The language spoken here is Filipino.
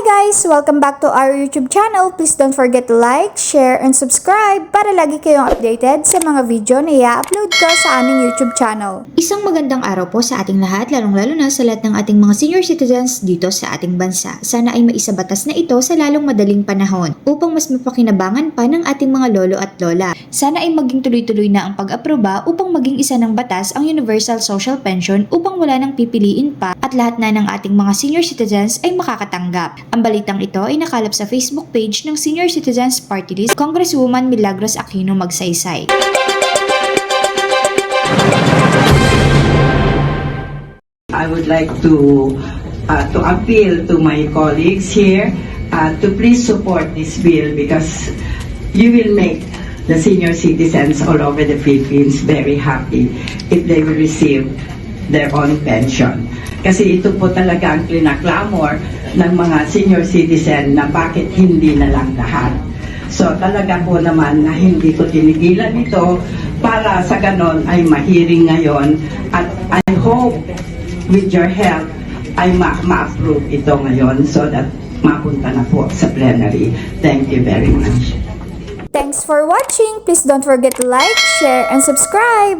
guys! Welcome back to our YouTube channel. Please don't forget to like, share, and subscribe para lagi kayong updated sa mga video na i-upload ko sa aming YouTube channel. Isang magandang araw po sa ating lahat, lalong-lalo na sa lahat ng ating mga senior citizens dito sa ating bansa. Sana ay maisabatas na ito sa lalong madaling panahon upang mas mapakinabangan pa ng ating mga lolo at lola. Sana ay maging tuloy-tuloy na ang pag-aproba upang maging isa ng batas ang Universal Social Pension upang wala nang pipiliin pa at lahat na ng ating mga senior citizens ay makakatanggap. Ang balitang ito ay nakalap sa Facebook page ng Senior Citizens Party List Congresswoman Milagros Aquino Magsaysay. I would like to uh, to appeal to my colleagues here uh, to please support this bill because you will make the senior citizens all over the Philippines very happy if they will receive their own pension. Kasi ito po talaga ang kinaklamor ng mga senior citizen na bakit hindi na lang lahat. So talaga po naman na hindi ko tinigilan ito para sa ganon ay mahiring ngayon at I hope with your help ay ma- ma-approve ito ngayon so that mapunta na po sa plenary. Thank you very much. Thanks for watching! Please don't forget to like, share, and subscribe!